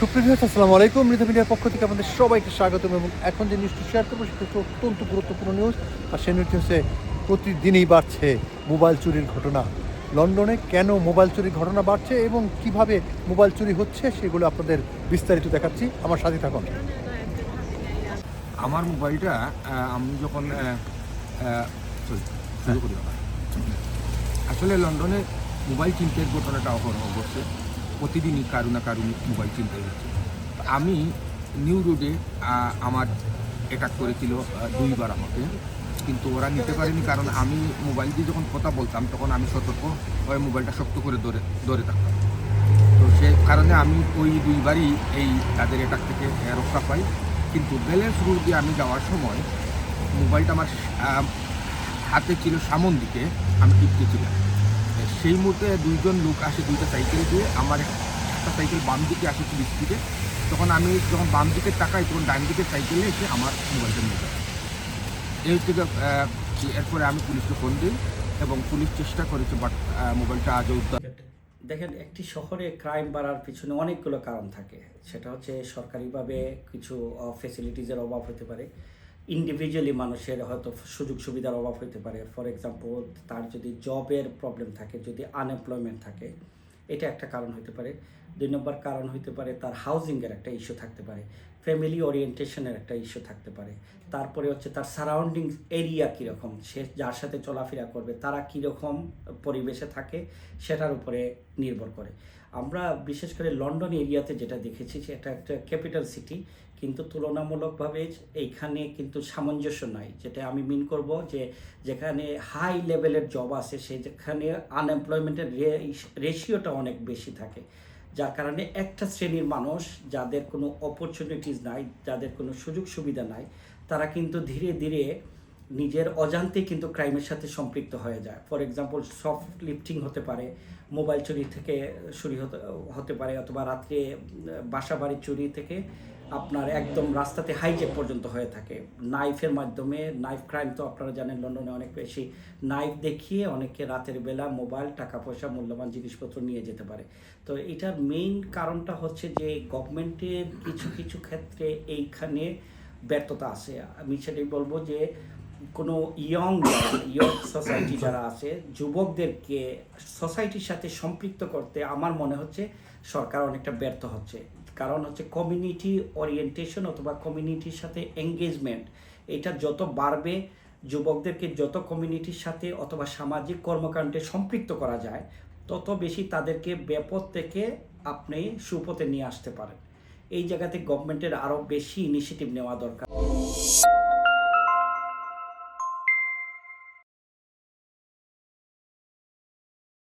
সুপ্রিয় আসসালামু আলাইকুম। মৃত মিডিয়ার পক্ষ থেকে আমাদের সবাইকে স্বাগতম এবং এখন যে নিউজটি শেয়ার করব, সেটা হচ্ছে অত্যন্ত গুরুত্বপূর্ণ নিউজ আর সেই নিউজটি হচ্ছে, প্রতিদিনই বাড়ছে মোবাইল চুরির ঘটনা। লন্ডনে কেন মোবাইল চুরির ঘটনা বাড়ছে এবং কীভাবে মোবাইল চুরি হচ্ছে, সেগুলো আপনাদের বিস্তারিত দেখাচ্ছি। আমার সাথে থাকুন। আমার মোবাইলটা আমি যখন। আসলে লন্ডনে মোবাইল চিন্তার ঘটনাটা অহরহ ঘটছে। প্রতিদিনই কারও না কারও মোবাইল চিন্তাই হচ্ছে। আমি নিউ রোডে আমার অ্যাটাক করেছিল দুইবার আমাকে। কিন্তু ওরা নিতে পারেনি কারণ আমি মোবাইল দিয়ে যখন কথা বলতাম, তখন আমি সতর্ক হয়ে মোবাইলটা শক্ত করে ধরে ধরে থাকতাম। তো সে কারণে আমি ওই দুইবারই এই তাদের অ্যাটাক থেকে রক্ষা পাই। কিন্তু ব্যালেন্স রুট দিয়ে আমি যাওয়ার সময় মোবাইলটা আমার হাতে ছিল সামন দিকে, আমি টিপতেছিলাম সেই মুহূর্তে দুইজন লোক আসে দুইটা সাইকেল দিয়ে। আমার একটা সাইকেল বাম দিকে আসে খুব স্পিডে তখন আমি যখন বাম দিকে তাকাই তখন ডান দিকে সাইকেলে এসে আমার মোবাইলটা নিয়ে যায়। এই আহ, এরপরে আমি পুলিশকে ফোন দিই এবং পুলিশ চেষ্টা করেছে বাট মোবাইলটা আজও উদ্ধার। দেখেন একটি শহরে ক্রাইম বাড়ার পিছনে অনেকগুলো কারণ থাকে। সেটা হচ্ছে সরকারিভাবে কিছু ফেসিলিটিসের অভাব হতে পারে। ইন্ডিভিজুয়ালি মানুষের হয়তো সুযোগ সুবিধার অভাব হতে পারে। ফর এক্সাম্পল তার যদি জবের প্রবলেম থাকে, যদি আনএমপ্লয়মেন্ট থাকে, এটা একটা কারণ হতে পারে। দুই নম্বর কারণ হতে পারে তার হাউজিংয়ের একটা ইস্যু থাকতে পারে। ফ্যামিলি ওরিয়েন্টেশনের একটা ইস্যু থাকতে পারে। তারপরে হচ্ছে তার সারাউন্ডিং এরিয়া কীরকম, সে যার সাথে চলাফেরা করবে, তারা কীরকম পরিবেশে থাকে, সেটার উপরে নির্ভর করে। আমরা বিশেষ করে লন্ডন এরিয়াতে যেটা দেখেছি, সেটা একটা ক্যাপিটাল সিটি কিন্তু তুলনামূলকভাবে এইখানে কিন্তু সামঞ্জস্য নাই। যেটা আমি মিন করব যে যেখানে হাই লেভেলের জব আছে সে যেখানে আনএমপ্লয়মেন্টের রেশিওটা অনেক বেশি থাকে। যার কারণে একটা শ্রেণির মানুষ যাদের কোনো অপরচুনিটিস নাই, যাদের কোনো সুযোগ সুবিধা নাই, তারা কিন্তু ধীরে ধীরে নিজের অজান্তে কিন্তু ক্রাইমের সাথে সম্পৃক্ত হয়ে যায়। ফর এক্সাম্পল সফট লিফটিং হতে পারে মোবাইল চুরি থেকে চুরি হতে পারে, অথবা রাত্রে বাসা বাড়ির চুরি থেকে আপনার একদম রাস্তাতে হাইজেক পর্যন্ত হয়ে থাকে। নাইফের মাধ্যমে নাইফ ক্রাইম তো আপনারা জানেন লন্ডনে অনেক বেশি। নাইফ দেখিয়ে অনেকে রাতের বেলা মোবাইল টাকা পয়সা মূল্যবান জিনিসপত্র নিয়ে যেতে পারে। তো এটার মেইন কারণটা হচ্ছে যে গভর্নমেন্টের কিছু কিছু ক্ষেত্রে এইখানে ব্যর্থতা আছে। আমি সেটাই বলব যে কোনো ইয়ং ইয়ং সোসাইটি যারা আছে, যুবকদেরকে সোসাইটির সাথে সম্পৃক্ত করতে আমার মনে হচ্ছে সরকার অনেকটা ব্যর্থ হচ্ছে। কারণ হচ্ছে কমিউনিটি ওরিয়েন্টেশন অথবা কমিউনিটির সাথে এঙ্গেজমেন্ট এটা যত বাড়বে, যুবকদেরকে যত কমিউনিটির সাথে অথবা সামাজিক কর্মকাণ্ডে সম্পৃক্ত করা যায়, তত বেশি তাদেরকে ব্যাপক থেকে আপনি সুপথে নিয়ে আসতে পারেন। এই জায়গাতে গভর্নমেন্টের আরও বেশি ইনিশিয়েটিভ নেওয়া দরকার।